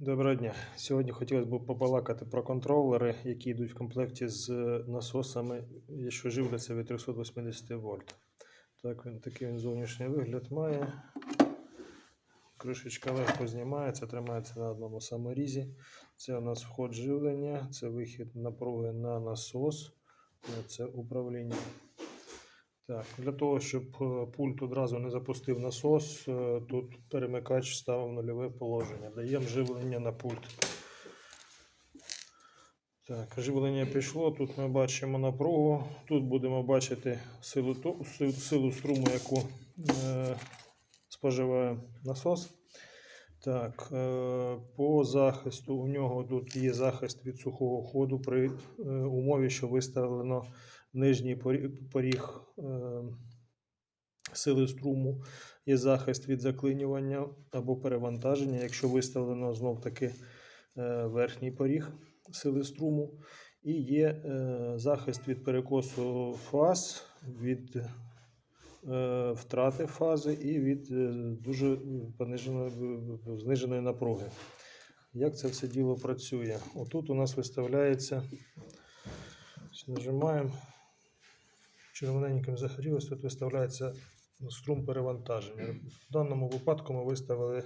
Доброго дня. Сьогодні хотілося б побалакати про контролери, які йдуть в комплекті з насосами, що живляться від 380 вольт. Так, він такий він зовнішній вигляд має. Кришечка легко знімається, тримається на одному саморізі. Це у нас вход живлення, це вихід напруги на насос, е, це управління. Так, для того, щоб е, пульт одразу не запустив насос, е, тут перемикач ставив нульове положення. Даємо живлення на пульт. Так, живлення пішло. Тут ми бачимо напругу. Тут будемо бачити силу, силу струму, яку е, споживає насос. Так, е, по захисту у нього тут є захист від сухого ходу при е, умові, що виставлено нижній поріг е, сили струму, є захист від заклинювання або перевантаження, якщо виставлено знов таки е, верхній поріг сили струму, і є е, захист від перекосу фаз, від втрати фази і від дуже пониженої зниженої напруги. Як це все діло працює? Отут у нас виставляється, нажимаємо, червоненьким загорілось, тут виставляється струм перевантаження. В даному випадку ми виставили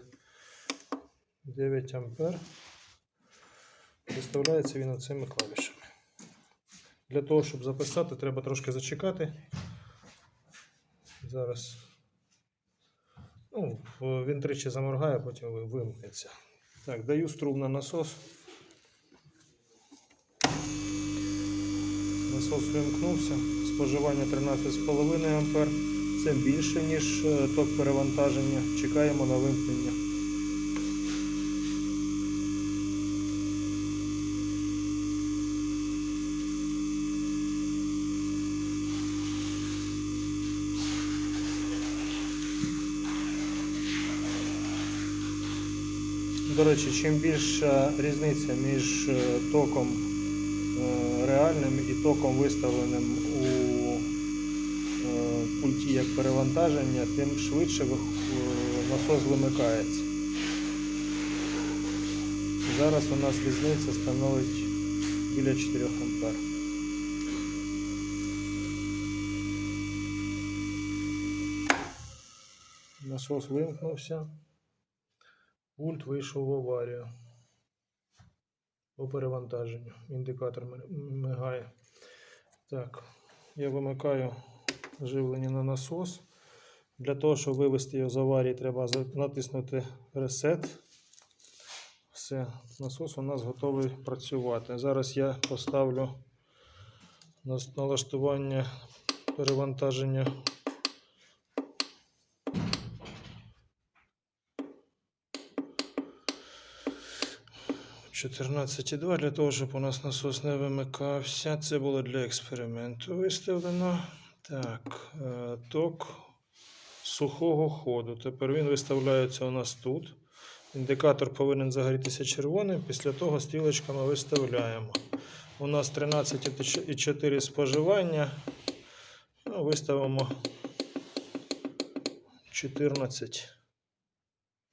9 ампер. Виставляється він оцими клавішами. Для того, щоб записати, треба трошки зачекати. Зараз. Ну, він тричі заморгає, потім вимкнеться. Так, даю струм на насос. Насос вимкнувся. Споживання 13,5 ампер. Це більше, ніж е, ток перевантаження. Чекаємо на вимкнення. До речі, чим більша різниця між е, током е, реальним і током виставленим у пульті як перевантаження, тим швидше е, насос вимикається. Зараз у нас різниця становить біля 4 ампер. Насос вимкнувся. Пульт вийшов в аварію. По перевантаженню. Індикатор мигає. Так, я вимикаю живлення на насос. Для того, щоб вивести його з аварії, треба натиснути Reset. Все, насос у нас готовий працювати. Зараз я поставлю налаштування перевантаження 14,2 для того, щоб у нас насос не вимикався. Це було для експерименту виставлено. Так, е, ток сухого ходу. Тепер він виставляється у нас тут. Індикатор повинен загорітися червоним. Після того стрілочками виставляємо. У нас 13,4 споживання. Ну, виставимо 14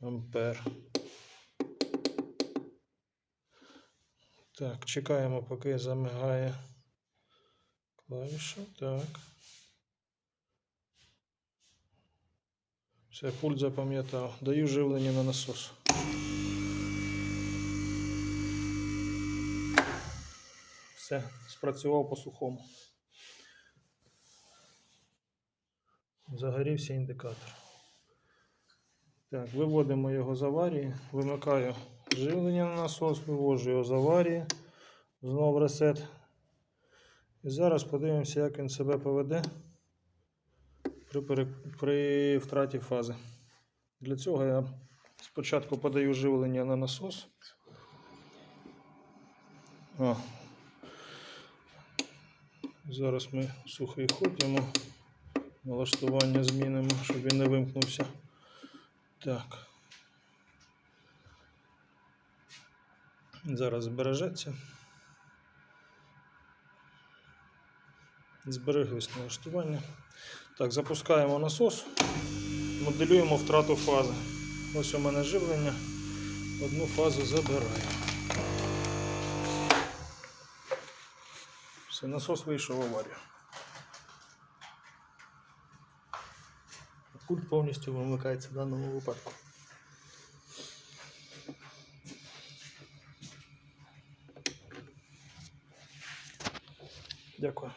ампер. Так, чекаємо, поки замигає клавіша. Так. Все, пульт запам'ятав. Даю живлення на насос. Все, спрацював по сухому. Загорівся індикатор. Так, виводимо його з аварії, вимикаю живлення на насос, виводжу його з аварії, знову ресет. І зараз подивимося, як він себе поведе при, при втраті фази. Для цього я спочатку подаю живлення на насос. О. Зараз ми сухий ход йому налаштування змінимо, щоб він не вимкнувся. Так. Зараз збережеться. Збереглись налаштування. Так, запускаємо насос, моделюємо втрату фази. Ось у мене живлення. Одну фазу забираю. Все, насос вийшов в аварію. Пульт повністю вимикається в даному випадку. Дякую.